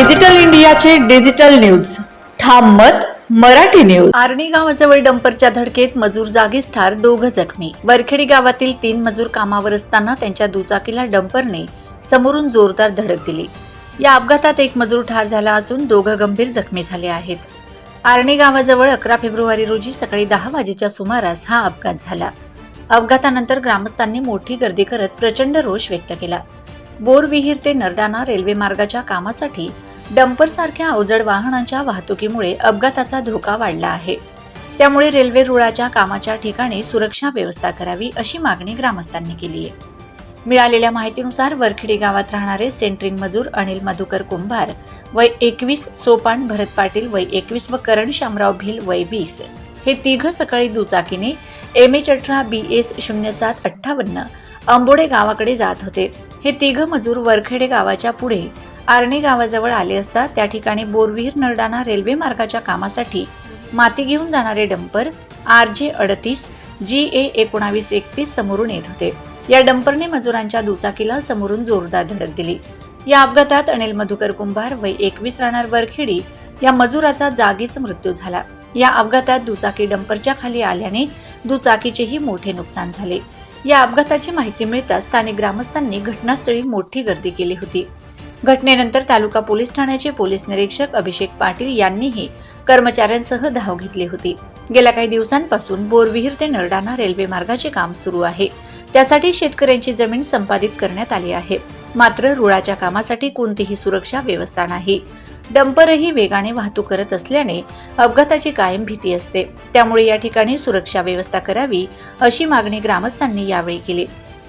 Digital इंडियाचे digital news. ठाम मत मराठी न्यूज. आर्णी गावाजवळ डंपरच्या धडकेत मजूर जागीच ठार दोघं जखमी. वरखेडी गावातील तीन मजूर कामावर असताना त्यांच्या दुचाकीला डंपरने समोरून जोरदार धडक दिली. या अपघातात एक मजूर ठार झाला असून दोघं गंभीर जखमी झाले आहेत. आर्णी गावाजवळ अकरा फेब्रुवारी रोजी सकाळी दहा वाजेच्या सुमारास हा अपघात झाला. अपघातानंतर ग्रामस्थांनी मोठी गर्दी करत प्रचंड रोष व्यक्त केला. बोरविहीर ते नरडाणा रेल्वे मार्गाच्या कामासाठी डंपरसारख्या अवजड वाहनांच्या वाहतुकीमुळे अपघाताचा धोका वाढला आहे. त्यामुळे रेल्वे रुळाच्या कामाच्या ठिकाणी सुरक्षा व्यवस्था करावी अशी मागणी ग्रामस्थांनी केली आहे. मिळालेल्या माहितीनुसार वरखेडी गावात राहणारे सेंट्रिंग मजूर अनिल मधुकर कुंभार वय एकवीस सोपान भरत पाटील वय एकवीस व करण शामराव भिल वय वीस हे तिघ सकाळी दुचाकीने एम एच अठरा बी एस शून्य सात अठ्ठावन्न अंबोडे गावाकडे जात होते. हे तिघ मजूर वरखेडे गावाच्या पुढे आर्णे गावाजवळ आले असता त्या ठिकाणी बोरविहीर नरडाणा रेल्वे मार्गाच्या कामासाठी माती घेऊन जाणारे डंपर आर जे अडतीस जी ए एकोणावीस एकतीस समोरून येत होते. या डंपरने मजुरांच्या दुचाकीला समोरून जोरदार धडक दिली. या अपघातात अनिल मधुकर कुंभार वय एकवीस राहणार वरखेडी या मजुराचा जागीच मृत्यू झाला. या अपघातात दुचाकी डंपरच्या खाली आल्याने दुचाकीचेही मोठे नुकसान झाले. या अपघाताची माहिती मिळताच स्थानिक ग्रामस्थांनी घटनास्थळी मोठी गर्दी केली होती. घटनेनंतर तालुका पोलीस ठाण्याचे पोलीस निरीक्षक अभिषेक पाटील यांनीही कर्मचाऱ्यांसह धाव घेतली होती. गेल्या काही दिवसांपासून बोरविहीर ते नरडाणा रेल्वे मार्गाचे काम सुरू आहे. त्यासाठी शेतकऱ्यांची जमीन संपादित करण्यात आली आहे. मात्र रुळाच्या कामासाठी कोणतीही सुरक्षा व्यवस्था नाही. डंपरही वेगाने वाहतूक करत असल्याने अपघाताची कायम भीती असते. त्यामुळे या ठिकाणी सुरक्षा व्यवस्था करावी अशी मागणी ग्रामस्थांनी यावेळी केली.